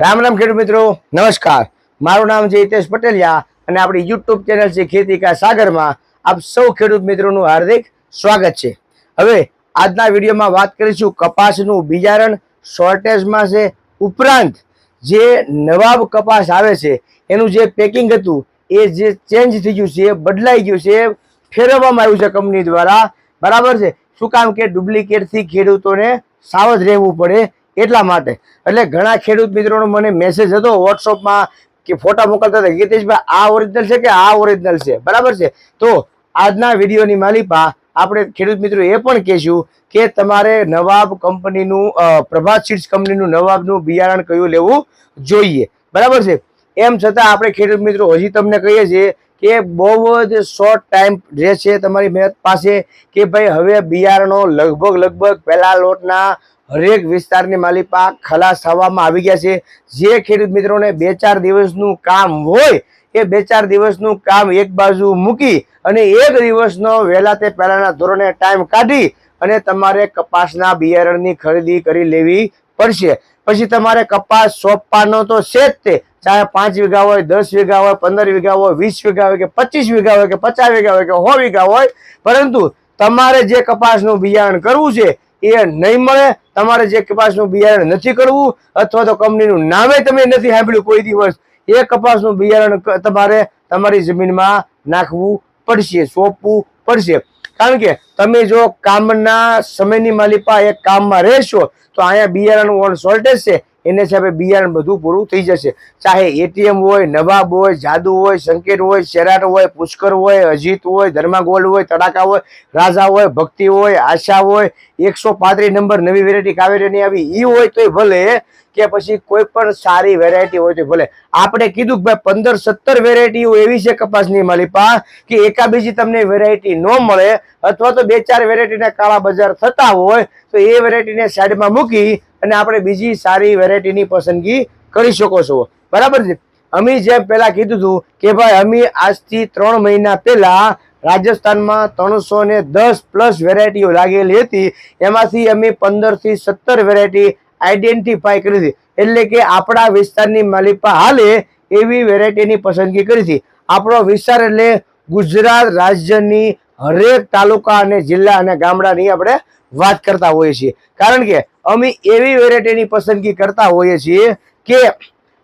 રામ રામ ખેડૂત મિત્રો, નમસ્કાર. મારું નામ છે હિતેશ પટેલિયા અને આપણી યુટ્યુબ ચેનલ છે ખેતી કા સાગરમાં આપ સૌ ખેડૂત મિત્રોનું હાર્દિક સ્વાગત છે. હવે આજના વિડીયોમાં વાત કરીશું કપાસનું બિયારણ શોર્ટેજમાં છે, ઉપરાંત જે નવાબ કપાસ આવે છે, એનું જે પેકિંગ હતું, એ જે ચેન્જ થઈ ગયું છે બદલાઈ ગયું છે, ફેરવવામાં આવ્યું છે કંપની દ્વારા. બરાબર છે? શું કામ કે ડુપ્લિકેટથી ખેડૂતોને સાવધ રહેવું પડે એટલા માટે. એટલે ઘણા ખેડૂત મિત્રોનો મને મેસેજ હતો વોટ્સઅપમાં કે ફોટા મોકલતા હતા. ગીતેશભાઈ આ ઓરિજિનલ છે કે આ ઓરિજિનલ છે? બરાબર છે? તો આજના વિડીયોની માલિપા આપણે ખેડૂત મિત્રો એ પણ કહેશું કે તમારે નવાબ કંપનીનું પ્રભાત સીડ્સ કંપનીનું નવાબનું બિયારણ કયું લેવું જોઈએ. બરાબર છે? એમ છતાં આપણે ખેડૂત મિત્રો હજી તમને કહીએ છીએ કે બહુ જ શોર્ટ ટાઈમ રહે છે તમારી મહેનત પાસે કે ભાઈ હવે બિયારણો લગભગ લગભગ પહેલા લોટના હરેક વિસ્તારની માલિપા ખલાસ થવામાં આવી ગયા છે. જે ખેડૂત મિત્રોને બે ચાર દિવસનું કામ હોય, એ બે ચાર દિવસનું કામ એક બાજુ મૂકી અને એક દિવસનો વહેલા તે પહેલાના ધોરણે ટાઈમ કાઢી અને તમારે કપાસના બિયારણની ખરીદી કરી લેવી પડશે. પછી તમારે કપાસ સોંપવાનો તો છે જ તે. ચાહે પાંચ વીઘા હોય, દસ વીઘા હોય, પંદર વીઘા હોય, વીસ વીઘા હોય કે પચીસ વીઘા હોય કે પચાસ વીઘા હોય કે સો વીઘા હોય, પરંતુ તમારે જે કપાસનું બિયારણ કરવું છે એ નહીં મળે, તમારે જે કપાસનું બિયારણ નથી કરવું અથવા તો કંપનીનું નામે તમે નથી સાંભળ્યું કોઈ દિવસ, એ કપાસનું બિયારણ તમારે તમારી જમીનમાં નાખવું પડશે, સોંપવું પડશે. કારણ કે તમે જો કામના સમયની માલિપા એક કામમાં રહેશો, તો અહીંયા બિયારણનું ઓન શોર્ટેજ છે એને હિસાબે બિયારણ બધું પૂરું થઈ જશે. ચાહે એટીએમ હોય, નવાબ હોય, જાદુ હોય સંકેત હોય શેરાટ હોય, પુષ્કર હોય, અજીત હોય, ધર્માગોલ હોય, તડાકા હોય, રાજા હોય, ભક્તિ હોય, આશા હોય, એકસો પાંત્રીસ નંબર નવી વેરાયટી કાવેરીની આવી એ હોય તોય ભલે કે પછી કોઈ પણ સારી વેરાયટી હોય તો ભલે. આપણે કીધું કે ભાઈ પંદર સત્તર વેરાયટીઓ એવી છે કપાસની માલિપા કે એકા બીજી તમને વેરાયટી ન મળે અથવા તો બે ચાર વેરાયટીના કાળા બજાર થતા હોય તો એ વેરાયટીને સાઈડમાં મૂકી અને આપણે બીજી સારી વેરાયટીની પસંદગી કરી શકો છો. બરાબર છે? અમે જેમ પહેલાં કીધું હતું કે ભાઈ, અમે આજથી ત્રણ મહિના પહેલાં રાજસ્થાનમાં ત્રણસો ને દસ પ્લસ વેરાયટીઓ લાગેલી હતી. એમાંથી અમે પંદરથી સત્તર વેરાયટી આઈડેન્ટિફાય કરી હતી. એટલે કે આપણા વિસ્તારની માલિપા હાલે એવી વેરાયટીની પસંદગી કરી હતી. આપણો વિસ્તાર એટલે ગુજરાત રાજ્યની હરેક તાલુકા અને જિલ્લા અને ગામડાની આપણે વાત કરતા હોઈએ છીએ. કારણ કે અમે એવી વેરાયટીની પસંદગી કરતા હોઈએ છીએ કે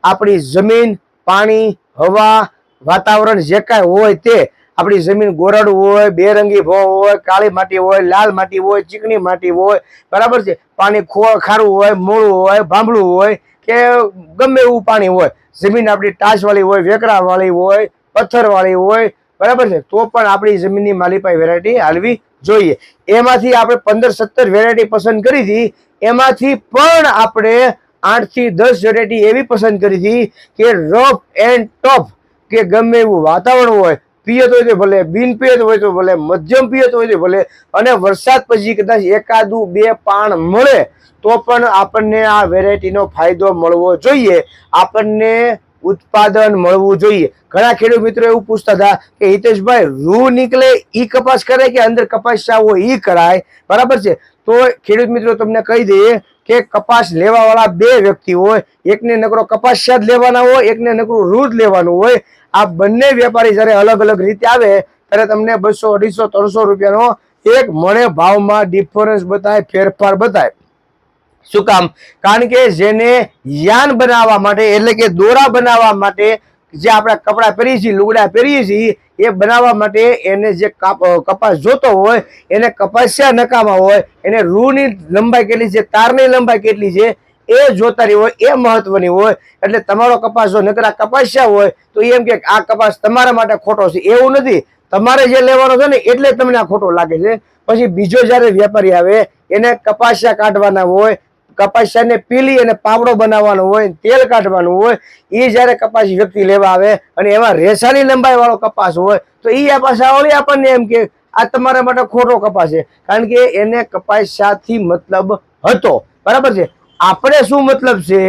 આપણી જમીન, પાણી, હવા, વાતાવરણ જે કાંઈ હોય તે આપણી જમીન ગોરડ હોય, બેરંગી ભો હોય, કાળી માટી હોય, લાલ માટી હોય, ચીકણી માટી હોય, બરાબર છે? પાણી ખારું હોય, મોળું હોય, ભાંભળું હોય કે ગમે એવું પાણી હોય. જમીન આપણી ટાચવાળી હોય વેકરાવાળી હોય, પથ્થરવાળી હોય બરાબર છે? તો પણ આપણી જમીનની માલિપાઈ વેરાયટી હાલવી જોઈએ. એમાંથી આપણે પંદર સત્તર વેરાયટી પસંદ કરી હતી. એમાંથી પણ આપણે આઠથી દસ વેરાયટી એવી પસંદ કરી હતી કે રફ એન્ડ ટફ કે ગમે એવું વાતાવરણ હોય, પિયત હોય તો ભલે બિન પિયત હોય તો ભલે, મધ્યમ પિયત હોય તો ભલે, અને વરસાદ પછી કદાચ એકાદું, બે પાણ મળે, તો પણ આપણને આ વેરાયટીનો ફાયદો મળવો જોઈએ. આપણને ઉત્પાદન મળવું જોઈએ. ઘણા ખેડૂત મિત્રો એવું પૂછતા હતા કે, હિતેશભાઈ, રૂ નીકળે, ઈ કપાસ કરે કે અંદર કપાસ ચાવો ઈ કરાય? બરાબર છે. તો ખેડૂત મિત્રો, તમને કહી દઈએ કે કપાસ લેવાવાળા બે વ્યક્તિ હોય. એકને નકરો કપાસ જ લેવાના હોય, એકને નકરું રૂ લેવાનું હોય. આ બંને વેપારી જ્યારે અલગ અલગ રીતે આવે, ત્યારે તમને બસો અઢીસો, ત્રણસો રૂપિયાનો એક મણે ભાવમાં ડિફરન્સ બતાય, ફેરફાર બતાય. શું કામ? કારણ કે જેને યાન બનાવવા માટે, એટલે કે દોરા બનાવવા માટે જે આપણે કપડાં પહેરીએ છીએ, લુગડા પહેરીએ છીએ, એ બનાવવા માટે એને જે કાપ- કપાસ જોતો હોય, એને કપાસિયા નકામા હોય, એને રૂની લંબાઈ કેટલી છે, તારની લંબાઈ કેટલી છે, એ જોતાની હોય, એ મહત્વની હોય. એટલે તમારો કપાસ જો નકરા કપાસિયા હોય, તો એમ કે આ કપાસ તમારા માટે ખોટો છે. એવું નથી. તમારે જે લેવાનો છે ને, એટલે તમને આ ખોટો લાગે છે. પછી બીજો જ્યારે વેપારી આવે, એને કપાસિયા કાઢવાના હોય કપાસિયાને પીલી અને પાવડો બનાવવાનો હોય તેલ કાઢવાનું હોય એ જ્યારે કપાસી વ્યક્તિ લેવા આવે અને એમાં રેસાની લંબાઈ વાળો કપાસ હોય, તો એ આ આપણને એમ કે આ તમારા માટે ખોટો કપાસ છે. કારણ કે એને કપાસિયાથી મતલબ હતો. બરાબર છે? આપણે શું મતલબ છે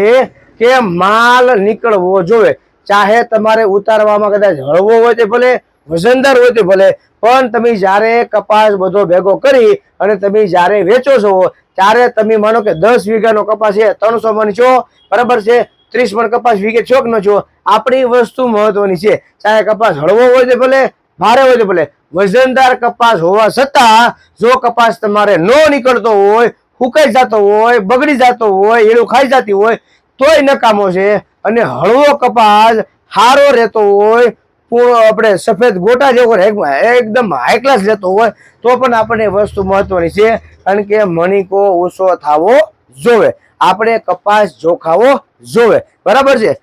કે માલ નીકળવો જોઈએ. ચાહે તમારે ઉતારવામાં કદાચ હળવો હોય તે ભલે વજનદાર હોય તે ભલે, પણ તમે જ્યારે કપાસ બધો ભેગો કરી અને તમે જ્યારે વેચો છો, ત્યારે તમે માનો કે દસ વીઘાનો કપાસ છે, ત્રણસો મણ છો, બરાબર છે? ત્રીસ મણ કપાસ વીઘે ચોક ન છો, આપણી વસ્તુ મહત્વની છે. ચાહે કપાસ હળવો હોય તે ભલે, ભારે હોય તો ભલે, વજનદાર કપાસ હોવા છતાં, જો કપાસ તમારે ન નીકળતો હોય ફૂંકાઈ જતો હોય, બગડી જતો હોય એનું ખાઈ જતી હોય, તોય નકામો છે. અને હળવો કપાસ સારો રહેતો હોય પૂર્ણ આપણે સફેદ ગોટા જેવો એકદમ હાઈ ક્લાસ જતો હોય તો પણ આપણને એ વસ્તુ મહત્વની છે. કારણ કે મણિકો ઓછો થવો જોવે. આપણે કપાસ જોખાવો જોવે. બરાબર છે?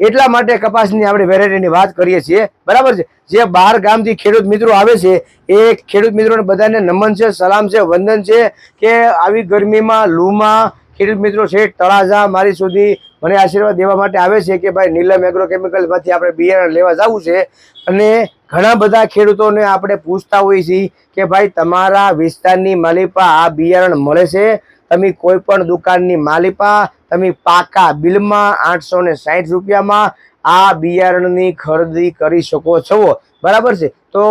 એટલા માટે કપાસની આપણે વેરાયટીની વાત કરીએ છીએ. બરાબર છે? જે બહાર ગામથી ખેડૂત મિત્રો આવે છે, એ ખેડૂત મિત્રોને બધાને નમન છે, સલામ છે, વંદન છે કે આવી ગરમીમાં, લૂમાં ખેડૂત મિત્રો છે, તળાજા મારી સુધી મને આશીર્વાદ દેવા માટે આવે છે કે ભાઈ નીલમ એગ્રોકેમિકલમાંથી આપણે બિયારણ લેવા જવું છે. અને ઘણા બધા ખેડૂતોને આપણે પૂછતા હોઈએ છીએ કે ભાઈ તમારા વિસ્તારની માલિપા આ બિયારણ મળે છે? તમે કોઈ પણ દુકાનની માલિપા, તમે પાકા બિલમાં આઠસો ને સાઠ રૂપિયામાં આ બિયારણની ખરીદી કરી શકો છો. બરાબર છે? તો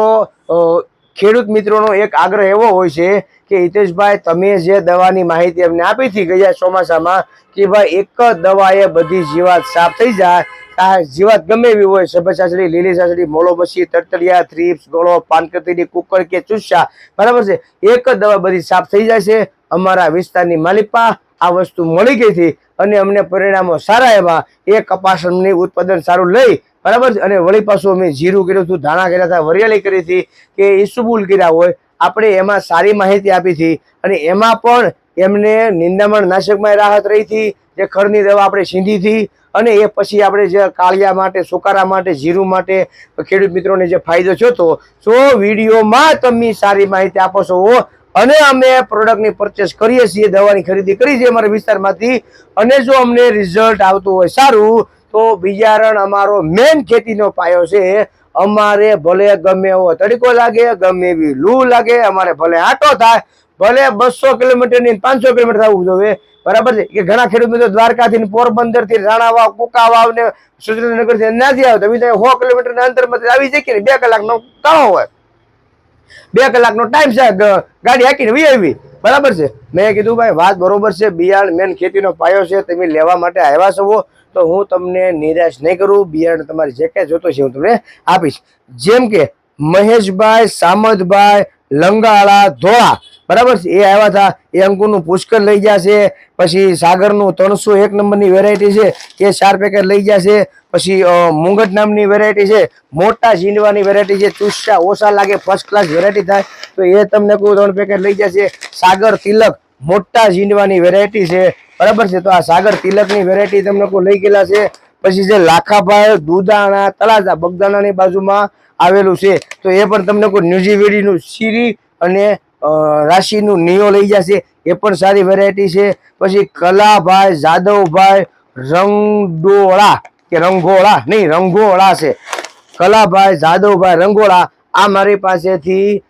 ખેડૂત મિત્રોનો એક આગ્રહ એવો હોય છે કે હિતેશભાઈ, તમે જે દવાની માહિતી અમને આપી હતી ગયા ચોમાસામાં કે ભાઈ એક જ દવાએ બધી જીવાત સાફ થઈ જાય આ જીવાત ગમે એવી હોય સફેદ સાસડી લીલી સાસડી મોલોબસી બસી તરતડિયા થ્રીપ્સ, ગોળો પાનકતીની કુકર કે ચૂસા બરાબર છે? એક જ દવા બધી સાફ થઈ જાય છે. અમારા વિસ્તારની માલિપા આ વસ્તુ મળી ગઈ હતી અને અમને પરિણામો સારા એવા એ કપાસની ઉત્પાદન સારું લઈ બરાબર અને વળી પાછું અમે જીરું કર્યું હતું, ધાણા કર્યા હતા, વરિયાળી કરી હતી કે ઈસુબુલ કર્યા હોય, આપણે એમાં સારી માહિતી આપી હતી અને એમાં પણ એમને નિંદામણ નાશકમાં રાહત રહી હતી, જે ખરની દવા આપણે સીંધી હતી અને એ પછી આપણે જે કાળિયા માટે, સુકારા માટે, જીરું માટે ખેડૂત મિત્રોને જે ફાયદો થયો તો સો વિડીયોમાં તમે સારી માહિતી આપો છો. અને અમે પ્રોડક્ટની પરચેસ કરીએ છીએ, દવાની ખરીદી કરી છે અમારા વિસ્તારમાંથી અને જો અમને રિઝલ્ટ આવતું હોય સારું તો બિયારણ અમારો મેન ખેતીનો પાયો છે. અમારે ભલે ગમે એવો તડકો લાગે, ગમે એવી લૂ લાગે, અમારે ભલે આટો થાય, ભલે બસો કિલોમીટરની પાંચસો કિલોમીટર થવું જોઈએ. બરાબર છે? કે ઘણા ખેડૂત મિત્રો દ્વારકાથી પોરબંદરથી રાણાવાવ, કુકાવાવ ને સુરેન્દ્રનગરથી નથી આવે તમે સો કિલોમીટર ના અંતરમાંથી આવી શકીએ બે કલાકનો કાળો હોય. બે કલાકનો ટાઈમ છે ગાડી હાકીને વી આવી. બરાબર છે? મેં કીધું, ભાઈ, વાત બરોબર છે. બિયારણ મેન ખેતીનો પાયો છે. તમે લેવા માટે આવ્યા છો. તો હું તમને નિરાશ નહીં કરું. બિયારણ તમારે જે કાંઈ જોતો છે હું તમને આપીશ. જેમ કે મહેશભાઈ, સામતભાઈ, લંગાળા, ધોળા. બરાબર છે? એ આવ્યા હતા. એ અંકુરનું પુષ્કર લઈ જશે પછી સાગરનું ત્રણસો એક નંબરની વેરાયટી છે. એ ચાર પેકેટ લઈ જશે પછી મુંગટ નામની વેરાયટી છે. મોટા ઝીંડવાની વેરાયટી છે. ચૂસા ઓછા લાગે ફર્સ્ટ ક્લાસ વેરાયટી થાય. તો એ તમને કોઈ ત્રણ પેકેટ લઈ જશે સાગર તિલક, મોટા ઝીંડવાની વેરાયટી છે. બરાબર છે? તો આ સાગર તિલકની વેરાયટી તમને કોઈ લઈ ગયેલા છે? પછી જે લાખાભાઈ, દુધાણા, તળાજા બગદાણાની બાજુમાં આવેલું છે. તો એ પણ તમને કોઈ ન્યુઝીવેડીનું શીરી અને રાશિનું નિયો લઈ જશે. એ પણ સારી વેરાયટી છે. પછી કલાભાઈ, જાદવભાઈ રંગડોળા કે રંગોળા નહીં, રંગોળા છે. કલાભાઈ, જાદવભાઈ, રંગોળા આ મારી પાસેથી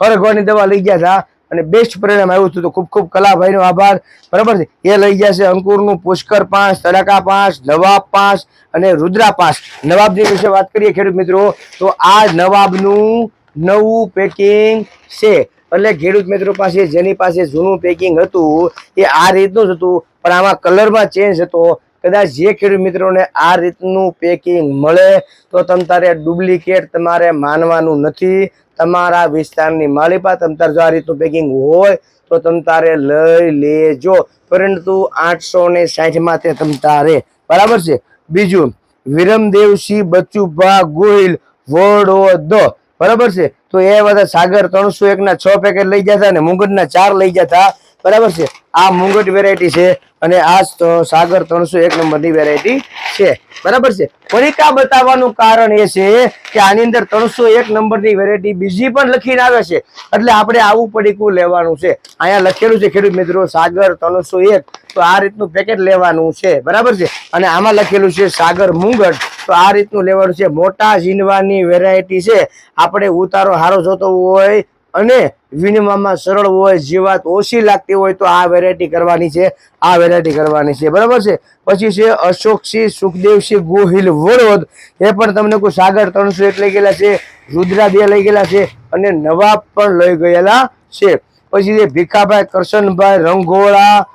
હરગવાની દવા લઈ ગયા હતા. અને બેસ્ટ પરિણામ આવ્યું હતું. તો ખૂબ ખૂબ કલાભાઈનો આભાર. બરાબર છે? એ લઈ જશે અંકુરનું પુષ્કર પાંચ, તડકા પાંચ, નવાબ પાંચ અને રુદ્રા પાંચ. નવાબની વિશે વાત કરીએ ખેડૂત મિત્રો. તો આ નવાબનું નવું પેકિંગ છે. એટલે ખેડૂત મિત્રો પાસે, જેની પાસે જૂનું પેકિંગ હતું, એ આ રીતનું જ હતું, પણ આમાં કલરમાં ચેન્જ હતો. કદાચ જે ખેડૂત મિત્રોને આ રીતનું પેકિંગ મળે, તો તમ તારે ડુપ્લિકેટ તમારે માનવાનું નથી. તમારા વિસ્તારની માલિપા તમતાર જો આ રીતનું પેકિંગ હોય, તો તમ તારે લઈ લેજો. પરંતુ આઠસો ને સાઠમાં તે તમ તારે. બરાબર છે? બીજું, વિરમદેવસિંહ બચુભા ગોહિલ વડોદ. બરાબર છે? તો એ બધા સાગર ત્રણસો એક ના છ પેકેટ લઈ જતા અને મુંગટના ચાર લઈ જતા બરાબર છે? આ મુંગટ વેરાયટી છે અને આ સાગર ત્રણસો એક નંબરની વેરાયટી છે. બરાબર છે? પરીકા બતાવવાનું કારણ એ છે કે આની અંદર ત્રણસો એક નંબરની વેરાયટી બીજી પણ લખીને આવે છે. એટલે આપણે આવું પડીકું લેવાનું છે. અહીંયા લખેલું છે, ખેડૂત મિત્રો, સાગર ત્રણસો એક. તો આ રીતનું પેકેટ લેવાનું છે. બરાબર છે? અને આમાં લખેલું છે સાગર મુંગટ. તો આ રીતનું લેવાનું છે. મોટા ઝીંડવાની વેરાયટી છે. આપણે ઉતારો હારો જોતો હોય અને વિનિમયમાં સરળ હોય, જીવાત ઓછી લાગતી હોય તો આ વેરાયટી કરવાની છે, આ વેરાયટી કરવાની છે. બરાબર છે? પછી છે અશોકસિંહ સુખદેવસિંહ ગોહિલ વડોદ. એ પણ તમને કોઈ સાગર ત્રણસો એક લઈ ગયેલા છે, રુદ્રા લઈ ગયેલા છે અને નવાબ પણ લઈ ગયેલા છે. પછી છે ભીખાભાઈ કરશનભાઈ રંગોળા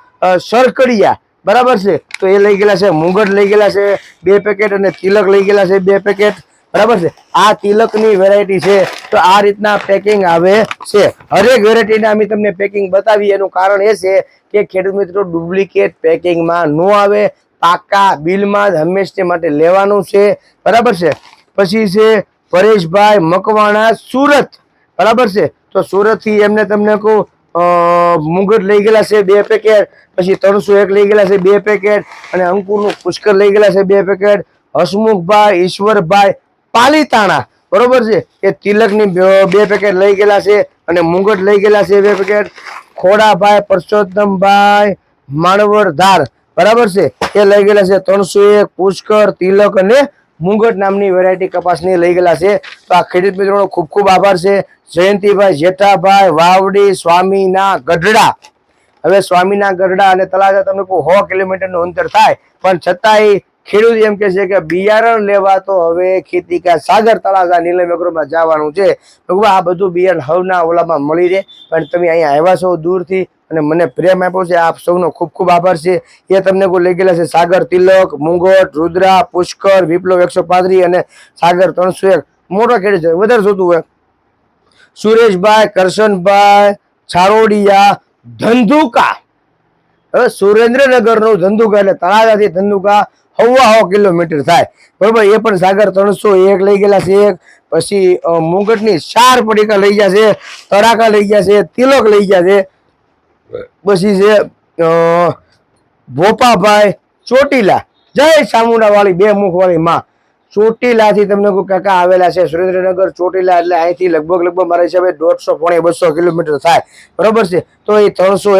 સરકડિયા. બરાબર છે? તો એ લઈ ગયેલા છે, મુંગટ લઈ ગયેલા છે, બે પેકેટ અને તિલક લઈ ગયેલા છે, બે પેકેટ બરાબર છે? આ તિલકની વેરાયટી છે. તો આ રીતના પેકિંગ આવે છે. હરેક વેરાયટીના અમે તમને પેકિંગ બતાવીએ એનું કારણ એ છે કે ખેડૂત મિત્રો ડુપ્લિકેટ પેકિંગમાં ન આવે. પાકા બિલમાં જ હંમેશને માટે લેવાનું છે. બરાબર છે? પછી છે પરેશભાઈ મકવાણા સુરત. બરાબર છે? તો સુરતથી એમને તમને કહું મુંગટ લઈ ગયેલા છે બે પેકેટ પછી ત્રણસો એક લઈ ગયેલા છે બે પેકેટ અને અંકુરનું પુષ્કર લઈ ગયેલા છે બે પેકેટ હસમુખભાઈ, ઈશ્વરભાઈ પાલીતાણા. બરોબર છે? એ તિલકની બે- પેકેટ લઈ ગયેલા છે અને મુંગટ લઈ ગયેલા છે બે પેકેટ ખોડાભાઈ, પરસોત્તમભાઈ, માણવરધાર. બરાબર છે? એ લઈ ગયેલા છે ત્રણસો એક, પુષ્કર, તિલક અને મુંગટ નામની વેરાયટી કપાસની લઈ ગયેલા છે. તો આ ખેડૂત મિત્રોનો ખૂબ ખૂબ આભાર છે. જયંતિભાઈ, જેઠાભાઈ, વાવડી, સ્વામીના ગઢડા. હવે સ્વામીના ગઢડા અને તળાજા તમને કહું સો કિલોમીટરનું અંતર થાય, પણ છતાંય ખેડૂત એમ કે છે કે બિયારણ લેવા તો હવે ખેતી કા સાગર તળાજા નીલમ એગ્રોમાં જવાનું છે. ભગવાન, આ બધું બિયારણ હવના ઓલામાં મળી રહે. પણ તમે અહીંયા આવ્યા છો દૂરથી અને મને પ્રેમ આપ્યો છે. આપ સૌનો ખૂબ ખૂબ આભાર છે. એ તમને કોઈ લઈ ગયેલા છે સાગર તિલક, મુંગોટ, રુદ્રા, પુષ્કર, વિપ્લવ એકસો પાંત્રીસ અને સાગર ત્રણસો એક. મોટો ખેડૂત છે. વધારે જોતું હોય. સુરેશભાઈ, કરશનભાઈ, છારોડિયા, ધંધુકા. હવે સુરેન્દ્રનગરનું ધંધુકા એટલે તળાજાથી ધંધુકા. હવા હો કિલોમીટર થાય. બરોબર, એ પણ સાગર ત્રણસો એક લઈ ગયેલા છે એક. પછી મુંગટની ચાર પડીકા લઈ ગયા છે, તડાકા લઈ ગયા છે, તિલક લઈ ગયા છે. પછી છે ભોપાભાઈ ચોટીલા. જય ચામુંડા વાળી બે મુખ વાળી માં. ચોટીલા થી તમને કોઈ કાકા આવેલા છે, સુરેન્દ્રનગર, ચોટીલા, એટલે અહીંથી લગભગ લગભગ મારા હિસાબે દોઢસો પોણે બસો કિલોમીટર થાય. બરોબર છે? તો એ ત્રણસો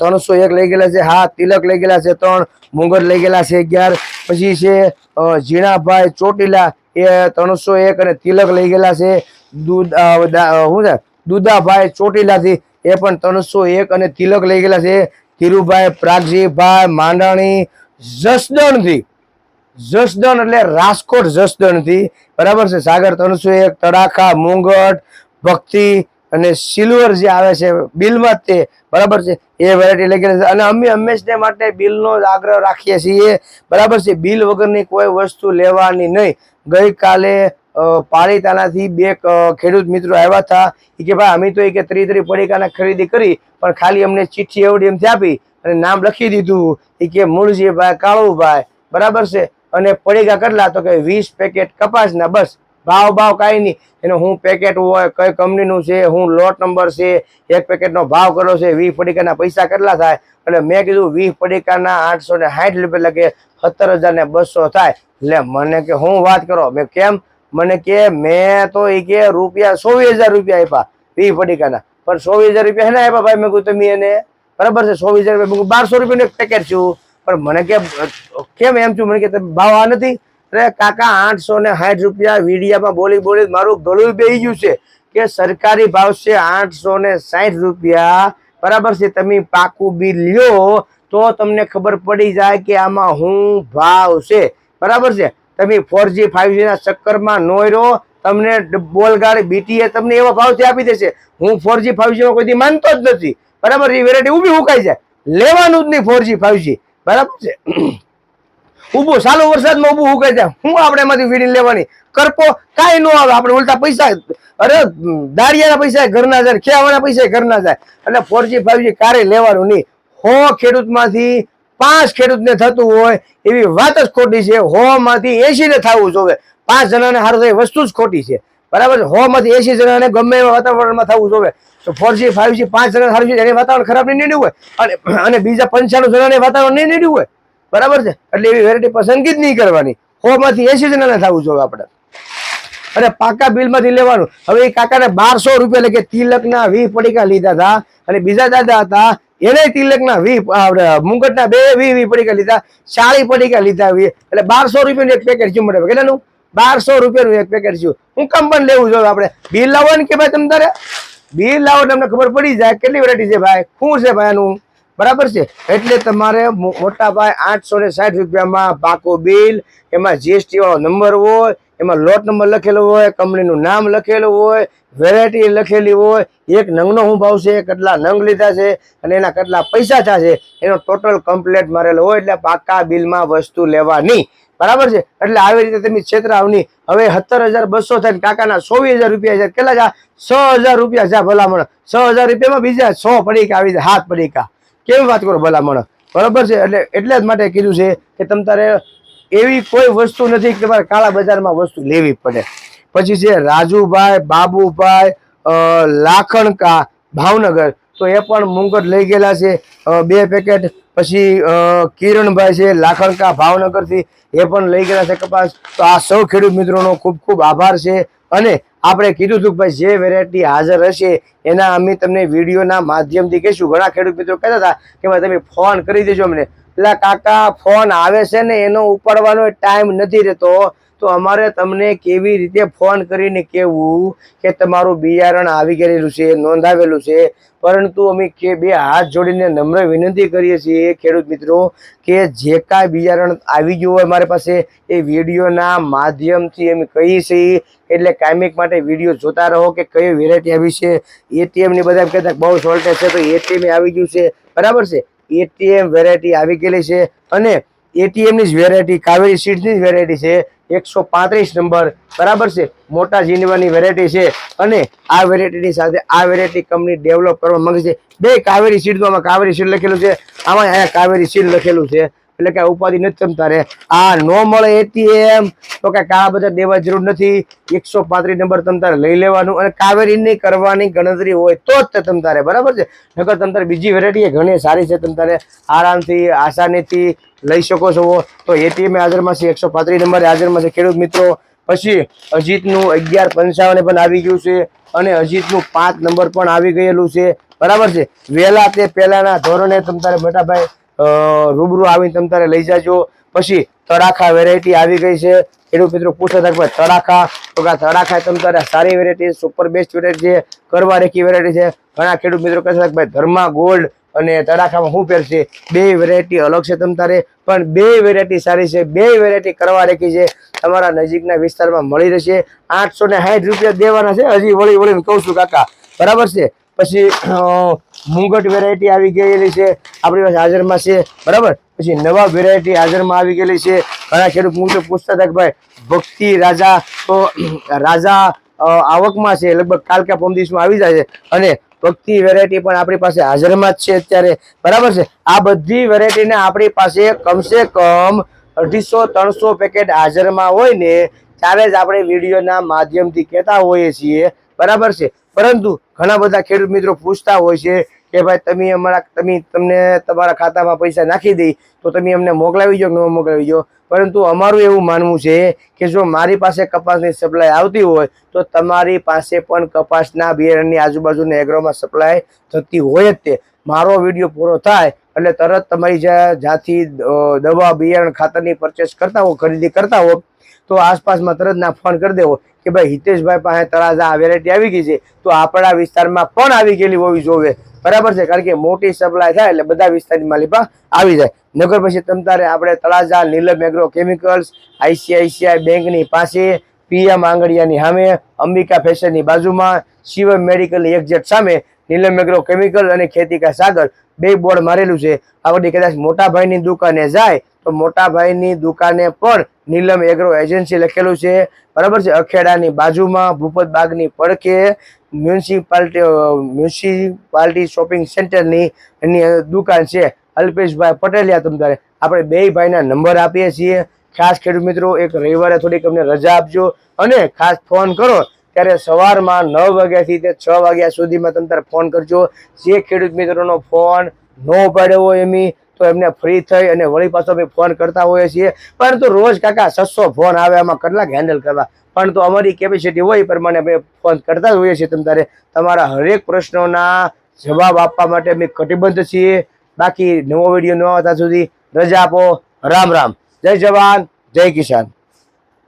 ત્રણસો એક લઈ ગયેલા છે, હા, તિલક લઈ ગયેલા છે, ત્રણ, મુંગર લઈ ગયેલા છે, અગિયાર, પછી છે ઝીણાભાઈ, ચોટીલા, એ ત્રણસો એક અને તિલક લઈ ગયેલા છે, દૂધ શું છે? દુદાભાઈ ચોટીલાથી, એ પણ ત્રણસો એક અને તિલક લઈ ગયેલા છે, ધીરુભાઈ, પ્રાગજીભાઈ, માંડાણી, જસદણથી. જસદણ એટલે રાજકોટ જસદણથી બરાબર છે? સાગર ત્રણસો એક તડાખા મુંગટ ભક્તિ અને સિલ્વર જે આવે છે બિલમાં તે. બરાબર છે? એ વેરાયટી લઈ છે. અને અમે હંમેશને માટે બિલનો જ આગ્રહ રાખીએ છીએ. બરાબર છે? બિલ વગરની કોઈ વસ્તુ લેવાની નહીં. ગઈકાલે અ, પાલિતાણાથી બે ખેડૂત મિત્રો આવ્યા હતા. એ કે ભાઈ અમે તો એ કે ત્રી ત્રી પડીકાના ખરીદી કરી પણ ખાલી અમને ચિઠ્ઠી એવડી એમથી આપી અને નામ લખી દીધું. એ કે મૂળજીભાઈ કાળુભાઈ. બરાબર છે? અને પડીકા કેટલા? તો કે વીસ પેકેટ કપાસના બસ. ભાવ ભાવ કાંઈ નહીં. એનો હું પેકેટ હોય, કઈ કંપનીનું છે, હું લોટ નંબર છે, એક પેકેટનો ભાવ કરો છે, વીસ પડીકાના પૈસા કેટલા થાય? એટલે મેં કીધું વીસ પડીકાના આઠસો ને સાઠ રૂપિયા કે સત્તર હજાર ને બસો થાય. એટલે મને કે હું વાત કરો? મેં કેમ? મને કે, મેં તો એ કે રૂપિયા ચોવીસ હજાર રૂપિયા આપ્યા, વીસ પડીકાના. પણ ચોવીસ હજાર રૂપિયા હેને આપ્યા ભાઈ? મેં કહ્યું તમે એને બરાબર છે ચોવીસ હજાર રૂપિયા. બારસો રૂપિયાનું એક પેકેટ છું. પણ મને કે, કેમ એમ છું? મને કે ભાવ આ નથી? અરે, કાકા, આઠસો ને સાઠ રૂપિયા વીડિયામાં બોલી બોલી મારું ગળું બેહી ગયું છે. કે સરકારી ભાવ છે આઠસો ને સાઠ રૂપિયા. બરાબર છે, તમે પાકું બિલ લ્યો તો તમને ખબર પડી જાય કે આમાં હું ભાવ છે. બરાબર છે? તમે ફોર જી ફાઈવ જી ના ચક્કરમાં નો રહો, તમને બોલગાડી બીટીએ તમને એવા ભાવથી આપી દેશે. હું ફોર જી ફાઈવ જી કોઈ દી માનતો જ નથી. બરાબર એ વેરાયટી ઊભી ઉકાઈ જાય. લેવાનું જ નહીં ફોર જી ફાઈવ જી બરાબર છે? ઊભું, ચાલુ વરસાદમાં ઉભું ઉગે જાય હું આપણે એમાંથી વીડી લેવાની? કરપો કાંઈ ન આવે. આપણે ઉલટા પૈસા, અરે દાળિયાના પૈસા ઘર ઘરના જાય, ખેવાના પૈસા ઘર ઘરના જાય. એટલે ફોરજી ફાઈવજી ફાઈવ કારે લેવાનું નહીં. હો ખેડૂતમાંથી પાંચ ખેડૂતને થતું હોય, એવી વાત જ ખોટી છે. હો માંથી એસી ને થવું જોવે. પાંચ જણાને હારું થાય વસ્તુ જ ખોટી છે. બરાબર છે? હો માંથી એસી જણાને ગમે એવા વાતાવરણમાં થવું જોવે. તો ફોર જી ફાઈવ જી પાંચ જણા સારું છે, એને વાતાવરણ ખરાબ નહીં નીડ્યું હોય. અને બીજા પંચાણું જણાને વાતાવરણ નહીં નીડ્યું હોય. બરાબર છે? એટલે એવી વેરાયટી પસંદગી જ નહીં કરવાની. સો માંથી એસી જણાને થવું જોઈએ આપણે. અને પાકા બિલમાંથી લેવાનું. હવે એ કાકાને બારસો રૂપિયા એટલે કે તિલકના વી પડીકા લીધા હતા. અને બીજા દાદા હતા, એને તિલકના વી મુંગટના બે વી વી પડીકા લીધા. ચાળી પડીકા લીધા વી એટલે બારસો રૂપિયાનું એક પેકેટ છે મને કેટલાનું? બારસો રૂપિયાનું એક પેકેટ છે હું કમ પણ લેવું જોઈએ આપણે. બિલ લાવવાનું કે ભાઈ તમે તારે? બિલ લાવો તમને ખબર પડી જાય કેટલી વેરાયટી છે ભાઈ? શું છે ભાઈ એનું બરાબર છે? એટલે તમારે મોટા ભાઈ આઠસો ને સાઠ રૂપિયામાં પાકો બિલ, એમાં જીએસટી વાળો નંબર હોય, એમાં લોટ નંબર લખેલો હોય કંપનીનું નામ લખેલું હોય વેરાયટી લખેલી હોય, એક નંગનો શું ભાવ છે, કેટલા નંગ લીધા છે, અને એના કેટલા પૈસા છે, એનો ટોટલ કમ્પ્લેટ મારેલો હોય એટલે પાકા બિલમાં વસ્તુ લેવાની. બરાબર છે? એટલે આવી રીતે તમે છેતરાવની. હવે સત્તર હજાર બસો થાય ને કાકાના ચોવીસ હજાર રૂપિયા છે. કેટલા જા છ હજાર રૂપિયા છે ભલામણ. છ હજાર રૂપિયામાં બીજા સો પડીકા આવી જાય હાથ પડીકા. કેવી વાત કરો ભલામણ? બરાબર છે? એટલે એટલે જ માટે કીધું છે કે તમ તારે એવી કોઈ વસ્તુ નથી કે તમારે કાળા બજારમાં વસ્તુ લેવી પડે. પછી છે રાજુભાઈ, બાબુભાઈ લાખણકા, ભાવનગર. તો એ પણ મુંગટ લઈ ગયેલા છે. બે પેકેટ પછી કિરણભાઈ છે, લાખણકા ભાવનગરથી એ પણ લઈ ગયા છે કપાસ. તો આ સૌ ખેડૂત મિત્રોનો ખૂબ ખૂબ આભાર છે. અને આપણે કીધું હતું ભાઈ, જે વેરાયટી હાજર હશે, એના અમે તમને વિડીયોના માધ્યમથી કહીશું. ઘણા ખેડૂત મિત્રો કહેતા હતા કે તમે ફોન કરી દેજો અમને. એટલે કાકા, ફોન આવે છે ને, એનો ઉપાડવાનો ટાઈમ નથી રહેતો. તો અમારે તમને કેવી રીતે ફોન કરીને કહેવું કે તમારું બિયારણ આવી ગયેલું છે, નોંધાવેલું છે? પરંતુ અમે કે બે હાથ જોડીને નમ્ર વિનંતી કરીએ છીએ, ખેડૂત મિત્રો, કે જે કાંઈ બિયારણ આવી ગયું હોય મારી પાસે, એ વિડીયોના માધ્યમથી અમે કહીએ છીએ. એટલે કાયમિક માટે વીડિયો જોતા રહો કે કઈ વેરાયટી આવી છે. એટીએમની બધા કહેતા બહુ શોર્ટેજ છે, તો એટીએમ આવી ગયું છે. બરાબર છે? એટીએમ વેરાયટી આવી ગયેલી છે અને એટીએમની જ વેરાયટી કાવેરી સીડની જ વેરાયટી છે. એકસો પાંત્રીસ નંબર. બરાબર છે? મોટા જીનવાની વેરાયટી છે અને આ વેરાયટીની સાથે આ વેરાયટી કંપની ડેવલપ કરવા માંગે છે. બે કાવેરી સીડ આમાં કાવેરી સીડ લખેલું છે. આમાં અહીંયા કાવેરી સીડ લખેલું છે. એટલે કે ઉપાધિ નથી તમતા રે. આ નો મળે એટીએમ તો કે આ બધા દેવા જરૂર નથી. એકસો પાંત્રીસ નંબર તમતારે લઈ લેવાનું અને કાવેરીની કરવાની ગણતરી હોય તો જ તે તમતારે બરાબર છે? નકર તમતારે બીજી વેરાયટી ઘણી સારી છે તમતારે આરામથી આસાનીથી લઈ શકો છો. તો એટીએમ હાજરમાં છે એકસો પાંત્રીસ નંબરે હાજરમાં છે. ખેડૂત મિત્રો પછી અજીતનું અગિયાર પંચાવન પણ આવી ગયું છે અને અજીતનું પાંચ નંબર પણ આવી ગયેલું છે. બરાબર છે? વહેલા તે પહેલાના ધોરણે તમતારે મોટાભાઈ અ, રૂબરૂ આવીને તમતારે લઈ જાજો. પછી તડાખા વેરાયટી આવી ગઈ છે. ખેડૂત મિત્રો, પૂછો હતા ભાઈ તડાખા. તો કે તડાખા તમે તારે સારી વેરાયટી સુપર બેસ્ટ વેરાયટી છે કરવા રેખી વેરાયટી છે. ઘણા ખેડૂત મિત્રો કહે છે કે ભાઈ ધર્મા ગોલ્ડ અને તડાખામાં શું પહેરશે બે વેરાયટી અલગ છે તમતારે પણ બે વેરાયટી સારી છે. બે વેરાયટી કરવા રેખી છે. તમારા નજીકના વિસ્તારમાં મળી રહેશે. આઠસો ને સાઠ રૂપિયા દેવાના છે. હજી વળી વળીને કહું છું કાકા. બરાબર છે? પછી મુંગટ વેરાયટી આવી ગયેલી છે. આપણી પાસે હાજરમાં છે, બરાબર? પછી નવા વેરાયટી હાજરમાં આવી ગયેલી છે. ઘણા ખેડૂત મુજબ પૂછતા હતા ભાઈ, ભક્તિ રાજા તો, રાજા આવકમાં છે, લગભગ કાલ કે પોમદીસમાં આવી જાય છે. અને ભક્તિ વેરાયટી પણ આપણી પાસે હાજરમાં જ છે અત્યારે. બરાબર છે? આ બધી વેરાયટીને આપણી પાસે કમસે કમ અઢીસો, ત્રણસો પેકેટ હાજરમાં હોય ને, ત્યારે જ આપણે વિડીયોના માધ્યમથી કહેતા હોઈએ છીએ. બરાબર છે? પરંતુ ઘણા બધા ખેડૂત મિત્રો પૂછતા હોય છે કે ભાઈ, તમે અમારા, તમે તમને તમારા ખાતામાં પૈસા નાખી દઈ, તો તમે અમને મોકલાવી દો ન મોકલાવી દો પરંતુ અમારું એવું માનવું છે કે જો મારી પાસે કપાસની સપ્લાય આવતી હોય, તો તમારી પાસે પણ કપાસના બિયારણની આજુબાજુના એગ્રોમાં સપ્લાય થતી હોય જ તે. મારો વીડિયો પૂરો થાય એટલે તરત તમારી જ્યાં, જ્યાંથી દવા, બિયારણ ખાતરની પરચેસ કરતા હો, ખરીદી કરતા હો તો આસપાસમાં તરત ના ફોન કરી દેવો કે ભાઈ હિતેશભાઈ પાસે તરાજા આ વેરાયટી આવી ગઈ છે, તો આપણા વિસ્તારમાં પણ આવી ગયેલી હોવી જોવે. બરાબર છે? કારણ કે મોટી સપ્લાય થાય એટલે બધા વિસ્તારની માલિપા આવી જાય. નગર પછી તમતારે આપણે Talaja, Neelam agro chemicals ICICI બેંકની પાસે, પીએમ આંગડિયાની સામે, અંબિકા ફેશનની બાજુમાં, શિવમ મેડિકલની એક્ઝેટ સામે, નીલમ એગ્રો કેમિકલ અને ખેતિકા સાગર બે બોર્ડ મારેલું છે. આવડી કદાચ મોટા ભાઈની દુકાને જાય તો મોટા ભાઈની દુકાને પણ નીલમ એગ્રો એજન્સી લખેલું છે. બરાબર છે? અખેડાની બાજુમાં ભૂપત બાગની પડખે મ્યુનિસિપાલિટી મ્યુનિસિપાલિટી શોપિંગ સેન્ટરની એની દુકાન છે. અલ્પેશભાઈ પટેલિયા તમતારે આપણે બે ભાઈના નંબર આપીએ છીએ. ખાસ ખેડૂત મિત્રો, એક રવિવારે થોડીક અમને રજા આપજો અને ખાસ ફોન કરો. ત્યારે સવારમાં નવ વાગ્યાથી તે છ વાગ્યા સુધીમાં તમે તારે ફોન કરજો. જે ખેડૂત મિત્રોનો ફોન ન ઉપાડ્યો હોય એમની તો એમને ફ્રી થઈ અને વળી પાછો અમે ફોન કરતા હોઈએ છીએ. પરંતુ રોજ કાકા છસો ફોન આવે, આમાં કેટલાક હેન્ડલ કરવા. પણ તો અમારી કેપેસિટી હોય એ પ્રમાણે અમે ફોન કરતા જ હોઈએ છીએ તમ તારે. તમારા હરેક પ્રશ્નોના જવાબ આપવા માટે અમે કટિબદ્ધ છીએ. બાકી નવો વીડિયો ન આવતા સુધી રજા આપો. રામ રામ. જય જવાન, જય કિસાન.